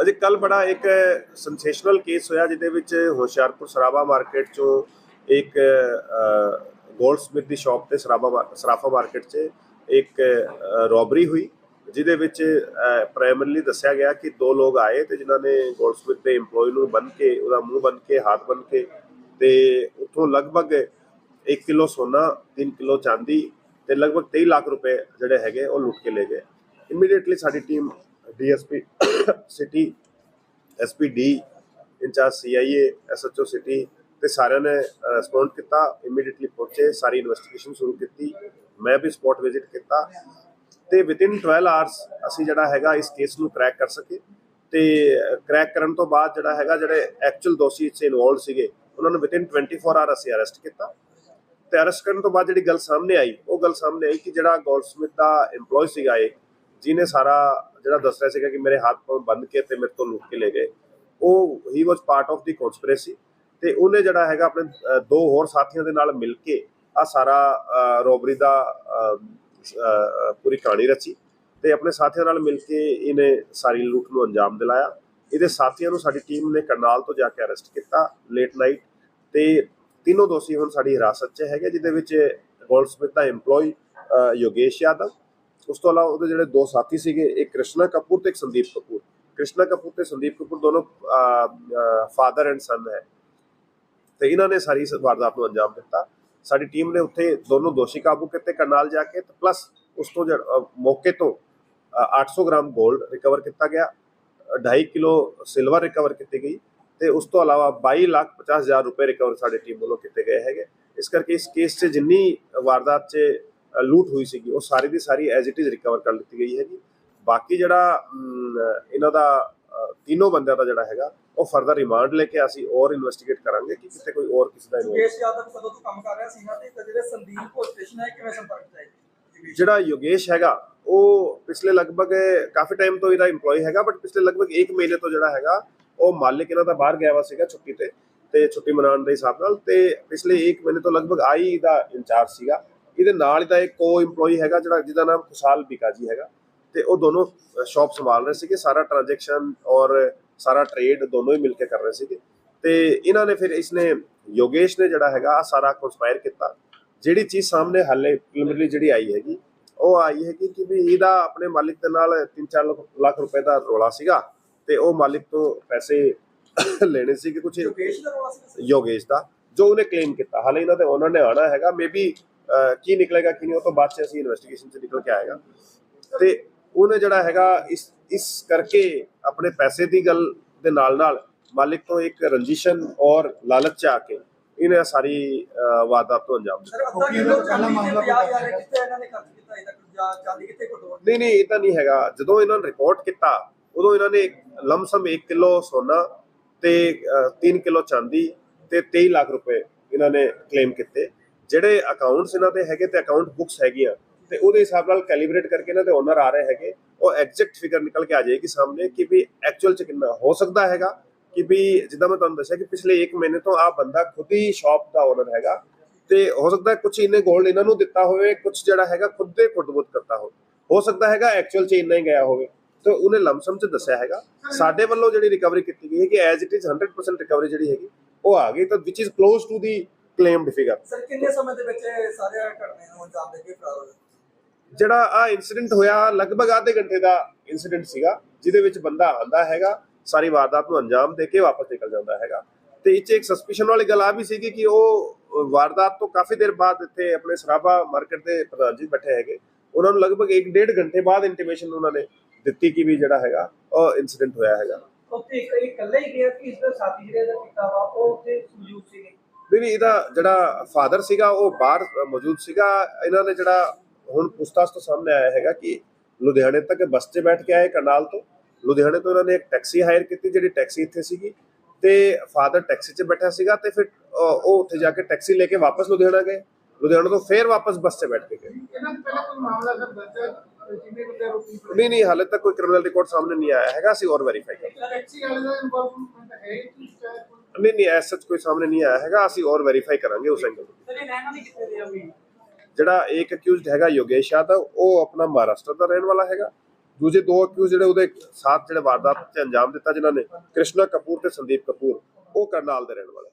ਅਜੇ ਕੱਲ ਬੜਾ ਇੱਕ ਸੈਂਸੇਸ਼ਨਲ ਕੇਸ ਹੋਇਆ ਜਿਹਦੇ ਵਿੱਚ ਹੁਸ਼ਿਆਰਪੁਰ ਸਰਾਬਾ ਮਾਰਕੀਟ ਚੋਂ ਇੱਕ ਗੋਲਡਸਮਿਥ ਦੀ ਸ਼ਾਪ ਤੇ ਸਰਾਬਾ ਸਰਾਫਾ ਮਾਰਕੀਟ 'ਚ ਇੱਕ ਰੋਬਰੀ ਹੋਈ, ਜਿਹਦੇ ਵਿੱਚ ਪ੍ਰਾਇਮਰੀਲੀ ਦੱਸਿਆ ਗਿਆ ਕਿ ਦੋ ਲੋਕ ਆਏ ਤੇ ਜਿਨ੍ਹਾਂ ਨੇ ਗੋਲਡਸਮਿਥ ਦੇ EMPLOYE ਨੂੰ ਬੰਨ ਕੇ, ਉਹਦਾ ਮੂੰਹ ਬੰਨ ਕੇ, ਹੱਥ ਬੰਨ ਕੇ ਤੇ ਉੱਥੋਂ ਲਗਭਗ 1 ਕਿਲੋ ਸੋਨਾ 3 ਕਿਲੋ ਚਾਂਦੀ ਤੇ ਲਗਭਗ 23 ਲੱਖ ਰੁਪਏ ਜਿਹੜੇ ਹੈਗੇ ਉਹ ਲੁੱਟ ਕੇ ਲੈ ਗਏ। ਇਮੀਡੀਏਟਲੀ ਸਾਡੀ team DSP city SP D incharge CIA SHO city ਤੇ ਸਾਰਿਆਂ ਨੇ ਰਿਸਪੌਂਡ ਕੀਤਾ। ਇਮੀਡੀਏਟਲੀ ਪਹੁੰਚੇ, ਸਾਰੀ ਇਨਵੈਸਟੀਗੇਸ਼ਨ ਸ਼ੁਰੂ ਕੀਤੀ। ਮੈਂ ਵੀ ਸਪੌਟ ਵਿਜ਼ਿਟ ਕੀਤਾ। ਤੇ ਵਿਦਿਨ 12 ਆਵਰਸ ਅਸੀਂ ਜਿਹੜਾ ਹੈਗਾ ਇਸ ਕੇਸ ਨੂੰ ਕ੍ਰੈਕ ਕਰ ਸਕੇ। ਤੇ ਕ੍ਰੈਕ ਕਰਨ ਤੋਂ ਬਾਅਦ ਜਿਹੜਾ ਹੈਗਾ, ਜਿਹੜੇ ਐਕਚੁਅਲ ਦੋਸ਼ੀ ਇਸ ਇਨਵੋਲਡ ਸੀਗੇ, ਉਹਨਾਂ ਨੂੰ ਵਿਦਿਨ 24 ਆਵਰ ਅਸੀਂ ਅਰੈਸਟ ਕੀਤਾ। ਤੇ ਅਰੈਸਟ ਕਰਨ ਤੋਂ ਬਾਅਦ ਜਿਹੜੀ ਗੱਲ ਸਾਹਮਣੇ ਆਈ, ਉਹ ਗੱਲ ਸਾਹਮਣੇ ਆਈ ਕਿ ਜਿਹੜਾ ਗੋਲਡਸਮਿਥ ਦਾ EMPLOYE ਸੀਗਾ ਇਹ ਜਿਹਨੇ ਸਾਰਾ ਜਿਹੜਾ ਦੱਸ ਰਿਹਾ ਸੀਗਾ ਕਿ ਮੇਰੇ ਹੱਥ ਪਾਉਂ ਬੰਦ ਕੇ ਤੇ ਮੇਰੇ ਤੋਂ ਲੁੱਟ ਕੇ ਲੈ ਗਏ, ਉਹ ਹੀ was part of the conspiracy ਤੇ ਉਹਨੇ ਜਿਹੜਾ ਹੈਗਾ ਆਪਣੇ ਦੋ ਹੋਰ ਸਾਥੀਆਂ ਦੇ ਨਾਲ ਮਿਲ ਕੇ ਆ ਸਾਰਾ ਰੋਬਰੀ ਦਾ ਪੂਰੀ ਕਹਾਣੀ ਰਚੀ ਤੇ ਆਪਣੇ ਸਾਥੀਆਂ ਨਾਲ ਮਿਲ ਕੇ ਇਹਨੇ ਸਾਰੀ ਲੁੱਟ ਨੂੰ ਅੰਜਾਮ ਦਿਲਾਇਆ। ਇਹਦੇ ਸਾਥੀਆਂ ਨੂੰ ਸਾਡੀ ਟੀਮ ਨੇ ਕਰਨਾਲ ਤੋਂ ਜਾ ਕੇ ਅਰੈਸਟ ਕੀਤਾ ਲੇਟ ਨਾਈਟ ਤੇ ਤਿੰਨੋਂ ਦੋਸ਼ੀ ਹੁਣ ਸਾਡੀ ਹਿਰਾਸਤ 'ਚ ਹੈਗੇ, ਜਿਹਦੇ ਵਿੱਚ ਗੋਲਡਸਮਿਥ ਦਾ EMPLOYE ਯੋਗੇਸ਼ ਯਾਦਵ ਉਸ ਤੋਂ ਇਲਾਵਾ ਉਹਦੇ ਜਿਹੜੇ ਦੋ ਸਾਥੀ ਸੀਗੇ ਇੱਕ ਕ੍ਰਿਸ਼ਨਾ ਕਪੂਰ ਤੇ ਇੱਕ ਸੰਦੀਪ ਕਪੂਰ। ਕ੍ਰਿਸ਼ਨਾ ਕਪੂਰ ਤੇ ਸੰਦੀਪ ਕਪੂਰ ਦੋਨੋਂ ਫਾਦਰ ਐਂਡ ਸਨ ਹੈ। ਤੇ ਇਹਨਾਂ ਨੇ ਸਾਰੀ ਵਾਰਦਾਤ ਨੂੰ ਅੰਜਾਮ ਦਿੱਤਾ। ਸਾਡੀ ਟੀਮ ਨੇ ਉੱਥੇ ਦੋਨੋਂ ਦੋਸ਼ੀ ਕਾਬੂ ਕੀਤੇ ਕਰਨਾਲ ਜਾ ਕੇ ਤੇ ਪਲੱਸ ਉਸ ਤੋਂ ਜਿਹੜਾ- ਮੌਕੇ ਤੋਂ ਅ, 800 ਗ੍ਰਾਮ 골ਡ ਰਿਕਵਰ ਕੀਤਾ ਗਿਆ। 2.5 ਕਿਲੋ ਸਿਲਵਰ ਰਿਕਵਰ ਕੀਤੀ ਗਈ ਤੇ ਉਸ ਤੋਂ ਇਲਾਵਾ 22 ਲੱਖ 50 ਹਜ਼ਾਰ ਰੁਪਏ ਰਿਕਵਰ ਸਾਡੀ ਟੀਮ ਵੱਲੋਂ ਕੀਤੇ ਗਏ ਹੈਗੇ। ਇਸ ਕਰਕੇ ਇਸ ਕੇਸ 'ਚ ਜਿੰਨੀ ਵਾਰਦਾਤ 'ਚ ਲੂਟ ਹੋਈ ਸੀਗੀ ਉਹ ਸਾਰੀ ਦੀ ਸਾਰੀ ਐਜ਼ ਇਟ ਇਜ਼ ਰਿਕਵਰ ਕਰ ਲਿੱਤੀ ਗਈ ਹੈਗੀ। ਬਾਕੀ ਜਿਹੜਾ ਇਹਨਾਂ ਦਾ ਤਿੰਨੋਂ ਬੰਦਿਆਂ ਦਾ ਜਿਹੜਾ ਹੈਗਾ ਉਹ ਫਰਦਰ ਰਿਮਾਂਡ ਲੈ ਕੇ ਅਸੀਂ ਹੋਰ ਇਨਵੈਸਟੀਗੇਟ ਕਰਾਂਗੇ ਕਿ ਕਿਤੇ ਕੋਈ ਹੋਰ ਕਿਸੇ ਦਾ ਯੋਗੇਸ਼ ਯਾਦਵ ਕਦੋਂ ਤੋਂ ਕੰਮ ਕਰ ਰਿਹਾ ਸੀ ਨਾ ਤੇ? ਜਿਹੜੇ ਸੰਦੀਪ ਕੋ ਸਟੇਸ਼ਨ ਹੈ ਕਿਵੇਂ ਸੰਪਰਕ ਚ ਆਏ ਯੋਗੇਸ਼। ਜਿਹੜਾ ਯੋਗੇਸ਼ ਹੈਗਾ ਉਹ ਪਿਛਲੇ ਲਗਭਗ ਕਾਫੀ ਟਾਈਮ ਤੋਂ ਇਹਦਾ EMPLOYE ਹੈਗਾ ਬਟ ਪਿਛਲੇ ਲਗਭਗ 1 ਮਹੀਨੇ ਤੋਂ ਜਿਹੜਾ ਹੈਗਾ ਉਹ ਮਾਲਿਕ ਇਹਨਾਂ ਦਾ ਬਾਹਰ ਗਿਆ ਵਾ ਸੀਗਾ ਛੁੱਟੀ ਤੇ ਤੇ ਛੁੱਟੀ ਮਨਾਉਣ ਦੇ ਹਿਸਾਬ ਨਾਲ ਤੇ ਪਿਛਲੇ 1 ਮਹੀਨੇ ਤੋਂ ਲਗਭਗ ਆਈ ਦਾ ਇੰਚਾਰਜ ਸੀਗਾ। ਇਹਦੇ ਨਾਲ ਇਹਦਾ ਇੱਕ ਕੋ EMPLOYE ਹੈਗਾ ਜਿਹੜਾ ਜਿਹਦਾ ਨਾਮ ਖੁਸ਼ਹਾਲ ਬਿਕਾਜੀ ਹੈਗਾ। ਤੇ ਉਹ ਦੋਨੋਂ ਸ਼ਾਪ ਸੰਭਾਲ ਰਹੇ ਸੀਗੇ ਸਾਰਾ ਟ੍ਰਾਂਜੈਕਸ਼ਨ ਔਰ ਸਾਰਾ ਟ੍ਰੇਡ ਦੋਨੋਂ ਹੀ ਮਿਲ ਕੇ ਕਰ ਰਹੇ ਸੀਗੇ। ਤੇ ਇਹਨਾਂ ਨੇ ਫਿਰ ਇਸਨੇ ਯੋਗੇਸ਼ ਨੇ ਜਿਹੜਾ ਹੈਗਾ ਆਹ ਸਾਰਾ ਕੰਸਪਾਇਰ ਕੀਤਾ। ਜਿਹੜੀ ਚੀਜ਼ ਸਾਹਮਣੇ ਹਾਲੇ ਪ੍ਰੀਲਿਮਿਨਰੀ ਜਿਹੜੀ ਆਈ ਹੈਗੀ ਉਹ ਆਈ ਹੈ ਕਿ ਵੀ ਇਹਦਾ ਆਪਣੇ ਮਾਲਿਕ ਦੇ ਨਾਲ 3-4 ਲੱਖ ਰੁਪਏ ਦਾ ਰੋਲਾ ਸੀਗਾ ਤੇ ਉਹ ਮਾਲਿਕ ਤੋਂ ਪੈਸੇ ਲੈਣੇ ਸੀ ਕਿ ਕੁਝ ਯੋਗੇਸ਼ ਦਾ ਰੋਲਾ ਸੀ ਯੋਗੇਸ਼ ਦਾ ਜੋ ਉਹਨੇ ਕਲੇਮ ਕੀਤਾ। ਹਾਲੇ ਇਹਨਾਂ ਦੇ ਓਨਰ ਨੇ ਆਣਾ ਹੈਗਾ ਮੇਬੀ ਕੀ ਨਿਕਲੇਗਾ ਕੀ ਨਹੀਂ ਉਹ ਤੋਂ ਬਾਅਦ ਚ ਅਸੀਂ ਇਨਵੈਸਟੀਗੇਸ਼ਨ ਚ ਨਿਕਲ ਕੇ ਆਏਗਾ। ਤੇ ਉਹਨੇ ਜਿਹੜਾ ਹੈਗਾ ਇਸ ਇਸ ਕਰਕੇ ਆਪਣੇ ਪੈਸੇ ਦੀ ਗੱਲ ਦੇ ਨਾਲ ਨਾਲ ਮਾਲਿਕ ਤੋਂ ਇੱਕ ਰੰਜਿਸ਼ਨ ਔਰ ਲਾਲਚ ਚ ਆ ਕੇ ਇਹਨੇ ਸਾਰੀ ਵਾਰਦਾਤ ਤੋਂ ਅੰਜਾਮ ਦਿੱਤਾ। ਸਰ ਅੱਧਾ ਕਿਲੋ ਚਾਂਦੀ ਤੇ 50000 ਕਿੱਥੇ ਇਹਨਾਂ ਨੇ ਖਰਚ ਕੀਤਾ ਇਹਦਾ ਜਾਂ ਚਾਂਦੀ ਕਿੱਥੇ ਘਟੋ ਨਹੀਂ ਨਹੀਂ ਇਹ ਤਾਂ ਨਹੀਂ ਹੈਗਾ। ਜਦੋਂ ਇਹਨਾਂ ਨੇ ਰਿਪੋਰਟ ਕੀਤਾ ਉਦੋਂ ਇਹਨਾਂ ਨੇ ਲਮਸਮ 1 ਕਿਲੋ ਸੋਨਾ ਤੇ 3 ਕਿਲੋ ਚਾਂਦੀ ਤੇ 23 ਲੱਖ ਰੁਪਏ ਇਹਨਾਂ ਨੇ ਕਲੇਮ ਕੀਤੇ। ਜਿਹੜੇ ਅਕਾਊਂਟਸ ਇਹਨਾਂ ਦੇ ਹੈਗੇ ਤੇ ਅਕਾਊਂਟ ਬੁੱਕਸ ਹੈਗੀਆਂ, ਤੇ ਉਹਦੇ ਹਿਸਾਬ ਨਾਲ ਕੈਲੀਬ੍ਰੇਟ ਕਰਕੇ ਇਹਨਾਂ ਦੇ ਓਨਰ ਆ ਰਹੇ ਹੈਗੇ, ਉਹ ਐਗਜ਼ੈਕਟ ਫਿਗਰ ਨਿਕਲ ਕੇ ਆ ਜਾਏਗੀ ਸਾਹਮਣੇ ਕਿ ਵੀ ਐਕਚੁਅਲ ਚ ਕਿੰਨਾ ਹੋ ਸਕਦਾ ਹੈਗਾ, ਕਿ ਵੀ ਜਿੱਦਾਂ ਮੈਂ ਤੁਹਾਨੂੰ ਦੱਸਿਆ ਕਿ ਪਿਛਲੇ 1 ਮਹੀਨੇ ਤੋਂ ਆ ਬੰਦਾ ਖੁਦ ਹੀ ਸ਼ਾਪ ਦਾ ਓਨਰ ਹੈਗਾ, ਤੇ ਹੋ ਸਕਦਾ ਕੁਝ ਇਹਨੇ 골ਡ ਇਹਨਾਂ ਨੂੰ ਦਿੱਤਾ ਹੋਵੇ ਕੁਝ ਜਿਹੜਾ ਹੈਗਾ ਖੁਦ ਦੇ ਖੁਦਬੁੱਤ ਕਰਤਾ ਹੋਵੇ। ਹੋ ਸਕਦਾ ਹੈਗਾ ਐਕਚੁਅਲ ਚ ਇੰਨਾ ਹੀ ਗਿਆ ਹੋਵੇ, ਤੇ ਉਹਨੇ ਲਮਸਮ ਚ ਦੱਸਿਆ ਹੈਗਾ, ਸਾਡੇ ਵੱਲੋਂ ਜਿਹੜੀ ਰਿਕਵਰੀ ਕੀਤੀ ਗਈ ਹੈ ਕਿ ਐਜ਼ ਇਟ ਇਜ਼ 100% ਰਿਕਵਰੀ ਜਿਹੜੀ ਹੈਗੀ, ਉਹ ਆ ਗਈ, ਤਾਂ ਵਿਚ is close to the claimed figure sir ਕਿੰਨੇ ਸਮੇਂ ਦੇ ਵਿੱਚ ਇਹ ਸਾਰੇ ਘਟਨੇ ਨੂੰ ਅੰਜਾਮ ਦੇ ਕੇ ਫਰਾਰ ਹੋ ਗਏ? ਜਿਹੜਾ ਆ ਇਨਸੀਡੈਂਟ ਹੋਇਆ ਲਗਭਗ ਆਧੇ ਘੰਟੇ ਦਾ ਇਨਸੀਡੈਂਟ ਸੀਗਾ ਜਿਹਦੇ ਵਿੱਚ ਬੰਦਾ ਆਂਦਾ ਹੈਗਾ ਸਾਰੀ ਵਾਰਦਾਤ ਨੂੰ ਅੰਜਾਮ ਦੇ ਕੇ ਵਾਪਸ ਨਿਕਲ ਜਾਂਦਾ ਹੈਗਾ। ਤੇ ਇਹ 'ਚ ਇੱਕ ਸਸਪੀਸ਼ਨ ਵਾਲੀ ਗੱਲ ਆ ਵੀ ਸੀਗੀ ਕਿ ਉਹ ਵਾਰਦਾਤ ਤੋਂ ਕਾਫੀ ਦੇਰ ਬਾਅਦ ਇੱਥੇ ਆਪਣੇ ਸਰਾਬਾ ਮਾਰਕੀਟ ਦੇ ਪ੍ਰਧਾਨ ਜੀ ਬੈਠੇ ਹੈਗੇ। ਉਹਨਾਂ ਨੂੰ ਲਗਭਗ 1.5 ਘੰਟੇ ਬਾਅਦ ਇੰਟੀਮੇਸ਼ਨ ਉਹਨਾਂ ਨੇ ਦਿੱਤੀ ਕਿ ਵੀ ਜਿਹੜਾ ਹੈਗਾ ਉਹ ਇਨਸੀਡੈਂਟ ਹੋਇਆ ਹੈਗਾ। ਉੱਥੇ ਇਕੱਲਾ ਹੀ ਗਿਆ ਕਿ ਇਸ ਦਾ ਸਾਥੀ ਜਿਹੜੇ ਕੀਤਾ ਵਾ ਉਹ ਉੱਥੇ ਮੌਜੂਦ ਸੀਗੇ? ਨਹੀਂ ਨਹੀਂ ਇਹਦਾ ਜਿਹੜਾ ਫਾਦਰ ਸੀਗਾ ਉਹ ਬਾਹਰ ਮੌਜੂਦ ਸੀਗਾ। ਇਹਨਾਂ ਨੇ ਜਿਹੜਾ ਹੁਣ ਪੁਸਤਾਸ ਤੋਂ ਸਾਹਮਣੇ ਆਇਆ ਹੈਗਾ ਕਿ ਲੁਧਿਆਣੇ ਤੱਕ ਬੱਸ 'ਤੇ ਬੈਠ ਕੇ ਆਏ ਕਰਨਾਲ ਤੋਂ। ਲੁਧਿਆਣੇ ਤੋਂ ਇਹਨਾਂ ਨੇ ਇੱਕ ਟੈਕਸੀ ਹਾਇਰ ਕੀਤੀ ਜਿਹੜੀ ਟੈਕਸੀ ਇੱਥੇ ਸੀਗੀ। ਤੇ ਫਾਦਰ ਟੈਕਸੀ 'ਚ ਬੈਠਾ ਸੀਗਾ ਤੇ ਫਿਰ ਉਹ ਉੱਥੇ ਜਾ ਕੇ ਟੈਕਸੀ ਲੈ ਕੇ ਵਾਪਸ ਲੁਧਿਆਣਾ ਗਏ। ਲੁਧਿਆਣਾ ਤੋਂ ਫੇਰ ਵਾਪਸ ਬੱਸ 'ਤੇ ਬੈਠ ਕੇ ਗਏ। ਇਹਨਾਂ ਤੋਂ ਪਹਿਲਾਂ ਕੋਈ ਮਾਮਲਾ ਸਰ ਦਰਜ ਹੈ ਜਿਵੇਂ ਬੰਦੇ ਆਰੋਪੀ ਫੜੇ ਨਹੀਂ ਨਹੀਂ ਹਾਲੇ ਤੱਕ ਕੋਈ ਕ੍ਰਿਮੀਨਲ ਰਿਕਾਰਡ ਸਾਹਮਣੇ ਨਹੀਂ ਆਇਆ ਹੈਗਾ ਅਸੀਂ ਔਰ ਵੈਰੀਫਾਈ ਕਰਾਂਗੇ ਟੈਕਸੀ ਵਾਲੇ ਦਾ ਇਨਵੋਲਵਮੈਂਟ ਹੈ ਕਿ ਚਾਹੇ ਕੋਈ ਨਹੀਂ ਨਹੀਂ ਐਸ ਸੱਚ ਕੋਈ ਸਾਹਮਣੇ ਨਹੀਂ ਆਇਆ ਹੈਗਾ। ਅਸੀਂ ਔਰ ਵੈਰੀਫਾਈ ਕਰਾਂਗੇ ਉਸ ਐਂਗਲ ਤੋਂ। ਜਿਹੜਾ ਇੱਕ ਅਕਿਊਜ਼ਡ ਹੈਗਾ ਯੋਗੇਸ਼ ਯਾਦਵ ਉਹ ਆਪਣਾ ਮਹਾਰਾਸ਼ਟਰ ਦਾ ਰਹਿਣ ਵਾਲਾ ਹੈਗਾ। ਦੂਜੇ ਦੋ ਅਕਿਊਜ਼ ਜਿਹੜੇ ਉਹਦੇ ਸਾਥ ਜਿਹੜੇ ਵਾਰਦਾਤ 'ਚ ਅੰਜਾਮ ਦਿੱਤਾ ਜਿਨ੍ਹਾਂ ਨੇ ਕ੍ਰਿਸ਼ਨਾ ਕਪੂਰ ਤੇ ਸੰਦੀਪ ਕਪੂਰ ਉਹ ਕਰਨਾਲ ਦੇ ਰਹਿਣ ਵਾਲੇ।